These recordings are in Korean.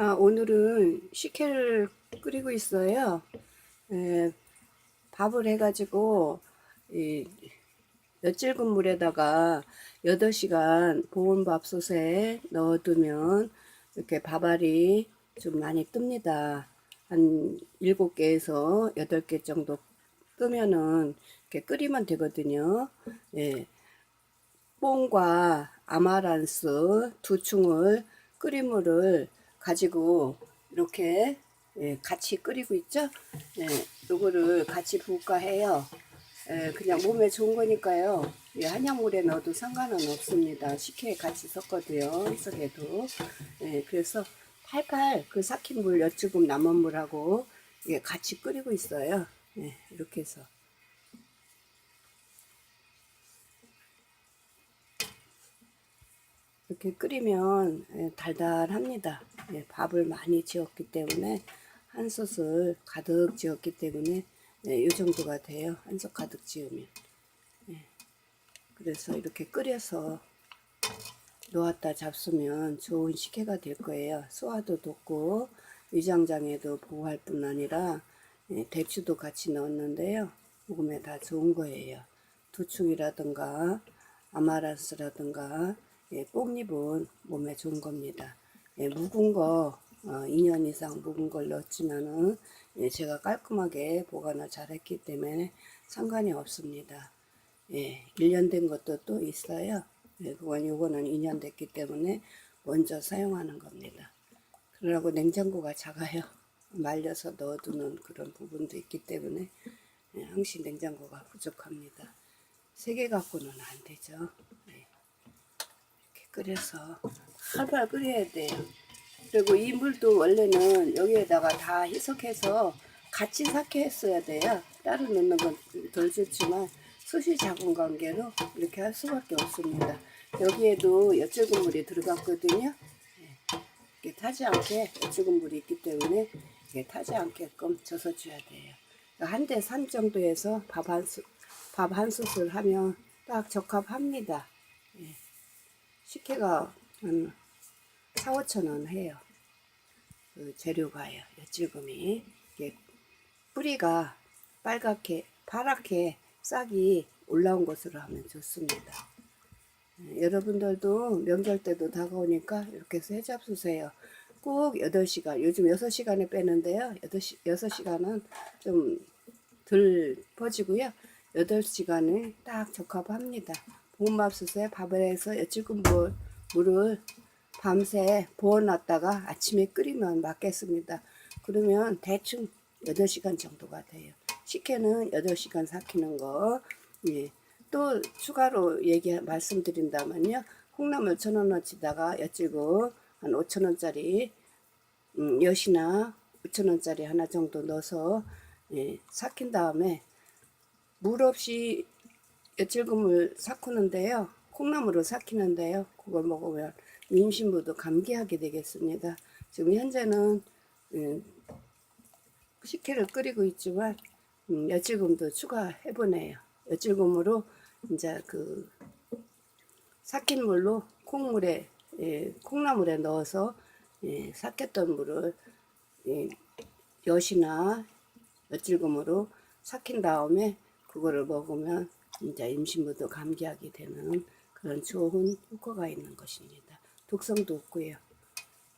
아, 오늘은 식혜를 끓이고 있어요. 에, 밥을 해가지고, 이, 엿질근 물에다가 8시간 보온밥솥에 넣어두면 이렇게 밥알이 좀 많이 뜹니다. 한 7개에서 8개 정도 뜨면은 이렇게 끓이면 되거든요. 예. 뽕과 아마란스 두 충을 끓인 물을 가지고 이렇게 예, 같이 끓이고 있죠. 예, 요거를 같이 부을까 해요. 예, 그냥 몸에 좋은 거니까요. 예, 한약물에 넣어도 상관은 없습니다. 식혜에 같이 섞어도요. 썩에도. 예, 그래서 팔팔 그 삭힌 물 여쭈금 남은 물하고 예, 같이 끓이고 있어요. 예, 이렇게 해서. 이렇게 끓이면 예, 달달합니다. 예, 밥을 많이 지었기 때문에 한 솥을 가득 지었기 때문에 예, 이 정도가 돼요. 한 솥 가득 지으면. 예, 그래서 이렇게 끓여서 놓았다 잡수면 좋은 식혜가 될 거예요. 소화도 돋고 위장장애도 보호할 뿐 아니라 예, 대추도 같이 넣었는데요. 먹으면 다 좋은 거예요. 두충이라든가 아마란스라든가 예, 뽕잎은 몸에 좋은 겁니다. 예, 묵은 거 어, 2년 이상 묵은 걸 넣었지만은 예, 제가 깔끔하게 보관을 잘 했기 때문에 상관이 없습니다. 예, 1년 된 것도 또 있어요. 예, 그건 요거는 2년 됐기 때문에 먼저 사용하는 겁니다. 그러고 냉장고가 작아요. 말려서 넣어두는 그런 부분도 있기 때문에 예, 항시 냉장고가 부족합니다. 세 개 갖고는 안 되죠. 예. 끓여서 활발 끓여야 돼요. 그리고 이 물도 원래는 여기에다가 다 희석해서 같이 삭혀했어야 돼요. 따로 넣는 건 덜 좋지만 숱이 작은 관계로 이렇게 할 수밖에 없습니다. 여기에도 엿질근 물이 들어갔거든요. 예. 이게 타지 않게 엿질근 물이 있기 때문에 이게 타지 않게끔 젖어줘야 돼요. 한 대 산 정도에서 밥한 술, 밥한 숯을 하면 딱 적합합니다. 예. 식혜가 한 4, 5천 원 해요. 그 재료가요. 엿질금이. 뿌리가 빨갛게, 파랗게 싹이 올라온 것으로 하면 좋습니다. 예, 여러분들도 명절 때도 다가오니까 이렇게 해서 해잡수세요. 꼭 8시간, 요즘 6시간에 빼는데요. 8시, 6시간은 좀 덜 퍼지고요. 8시간에 딱 적합합니다. 봄밥솥에 밥을 해서 여찔금 물, 물을 밤새 부어놨다가 아침에 끓이면 맞겠습니다. 그러면 대충 8시간 정도가 돼요. 식혜는 8시간 삭히는 거. 예. 또 추가로 얘기 말씀드린다면요. 콩나물 천 원어치다가 엿질고 한 5천 원짜리 음, 엿이나 5천 원짜리 하나 정도 넣어서 예, 삭힌 다음에 물 없이 엿질금을 삭히는데요. 콩나물을 삭히는데요. 그걸 먹으면 임신부도 감기하게 되겠습니다. 지금 현재는 음, 식혜를 끓이고 있지만 음, 엿질금도 추가해 보네요. 엿질금으로 이제 그 삭힌 물로 콩물에 예, 콩나물에 넣어서 예, 삭혔던 물을 예, 엿이나 엿질금으로 삭힌 다음에 그거를 먹으면 이제 임신부도 감기하게 되는 그런 좋은 효과가 있는 것입니다. 독성도 없고요.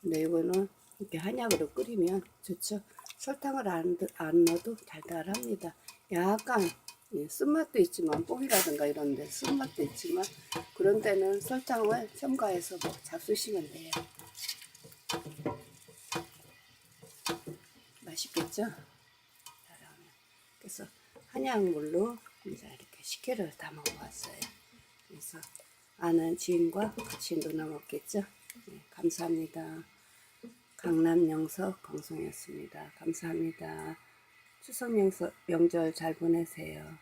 근데 이거는 이렇게 한약으로 끓이면 좋죠. 설탕을 안, 안 넣어도 달달합니다. 약간 예, 쓴맛도 있지만 뽕이라든가 이런 데 쓴맛도 있지만 그런 데는 설탕을 첨가해서 뭐 잡수시면 돼요. 맛있겠죠? 그래서 한약물로 이제 이렇게 식혜를 담아 왔어요. 그래서 아는 지인과 같이 누나 먹겠죠? 네, 감사합니다. 강남 영석 방송이었습니다. 감사합니다. 추석 명서, 명절 잘 보내세요.